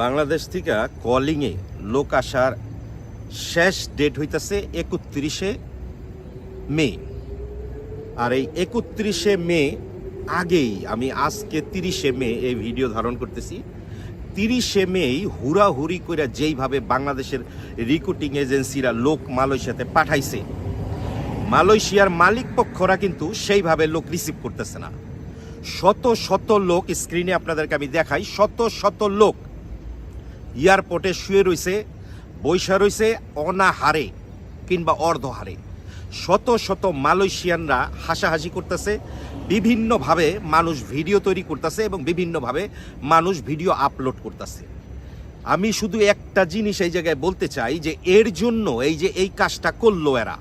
বাংলাদেশ থেকে কলিংয়ে লোক আসার শেষ ডেট হইতেছে একত্রিশে মে। আর এই একত্রিশে মে আগেই আমি আজকে তিরিশে মে এই ভিডিও ধারণ করতেছি। তিরিশে মেই হুড়াহুড়ি করে যেইভাবে বাংলাদেশের রিক্রুটিং এজেন্সিরা লোক মালয়েশিয়াতে পাঠাইছে, মালয়েশিয়ার মালিক পক্ষরা কিন্তু সেইভাবে লোক রিসিভ করতেছে না। শত শত লোক স্ক্রিনে আপনাদেরকে আমি দেখাই, শত শত লোক এয়ারপোর্টে শুয়ে রইছে, বৈশা রইছে অনাহারে কিংবা অর্ধহারে। শত শত মালয়েশিয়ানরা হাসাহাসি করতেছে, বিভিন্নভাবে মানুষ ভিডিও তৈরি করতেছে এবং বিভিন্নভাবে মানুষ ভিডিও আপলোড করতেছে। আমি শুধু একটা জিনিস এই জায়গায় বলতে চাই যে এর জন্য এই যে এই কাজটা করল এরা,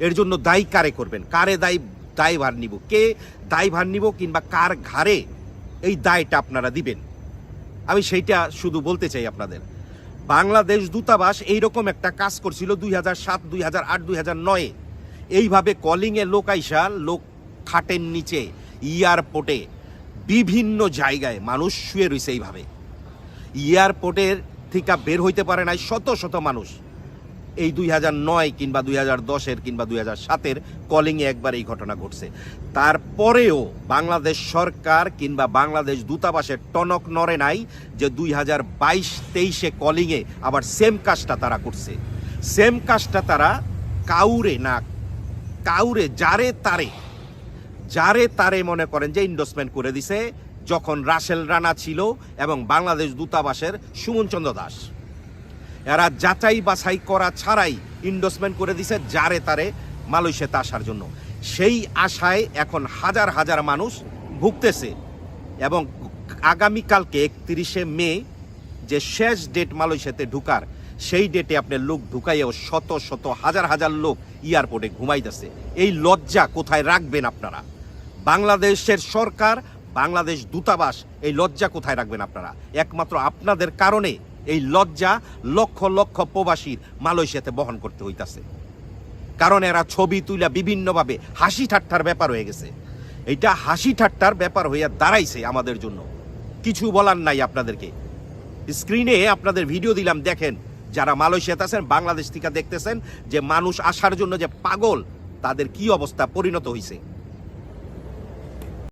এর জন্য দায়ী কারে করবেন? কারে দায়ী দায়ভার নিব? কে দায়ভার নিব কিংবা কার ঘাড়ে এই দায়টা আপনারা দিবেন? আমি সেইটা শুধু বলতে চাই আপনাদের। বাংলাদেশ দূতাবাস এইরকম একটা কাজ করছিল দুই হাজার সাত, দুই হাজার আট, দুই হাজার নয়ে। এইভাবে কলিংয়ে লোক আইসা, লোক খাটের নিচে, এয়ারপোর্টে, বিভিন্ন জায়গায় মানুষ শুয়ে রয়েছে এইভাবে। এয়ারপোর্টের থেকে বের হইতে পারে নাই শত শত মানুষ। এই দুই হাজার নয় কিংবা দুই হাজার দশের কিংবা দুই হাজার সাতের কলিংয়ে একবার এই ঘটনা ঘটছে। তারপরেও বাংলাদেশ সরকার কিংবা বাংলাদেশ দূতাবাসের টনক নড়ে নাই যে দুই হাজার বাইশ তেইশে কলিংয়ে আবার সেম কাজটা তারা করছে। সেম কাজটা তারা কাউরে না, কাউরে যারে তারে যারে তারে মনে করেন যে ইন্ডোসমেন্ট করে দিছে যখন রাসেল রানা ছিল এবং বাংলাদেশ দূতাবাসের সুমন চন্দ্র দাস। এরা যাচাই বাছাই করা ছাড়াই ইন্ডোসমেন্ট করে দিছে যারে তারে মালয়েশিয়াতে আসার জন্য। সেই আশায় এখন হাজার হাজার মানুষ ভুগতেছে এবং আগামীকালকে একত্রিশে মে যে শেষ ডেট মালয়েশিয়াতে ঢুকার, সেই ডেটে আপনার লোক ঢুকাইয়াও শত শত হাজার হাজার লোক এয়ারপোর্টে ঘুমাইতেছে। এই লজ্জা কোথায় রাখবেন আপনারা? বাংলাদেশের সরকার, বাংলাদেশ দূতাবাস, এই লজ্জা কোথায় রাখবেন আপনারা? একমাত্র আপনাদের কারণে এই লজ্জা লক্ষ লক্ষ প্রবাসীর মালয়েশিয়াতে বহন করতে হইতাছে। কারণ এরা ছবি তুইলা বিভিন্নভাবে হাসি ঠাট্টার ব্যাপার হয়ে গেছে। এইটা হাসি ঠাট্টার ব্যাপার হইয়া দাঁড়াইছে আমাদের জন্য। কিছু বলার নাই আপনাদেরকে। স্ক্রিনে আপনাদের ভিডিও দিলাম, দেখেন, যারা মালয়েশিয়াতে আছেন, বাংলাদেশ থেকে দেখতেছেন যে মানুষ আসার জন্য যে পাগল, তাদের কি অবস্থা পরিণত হয়েছে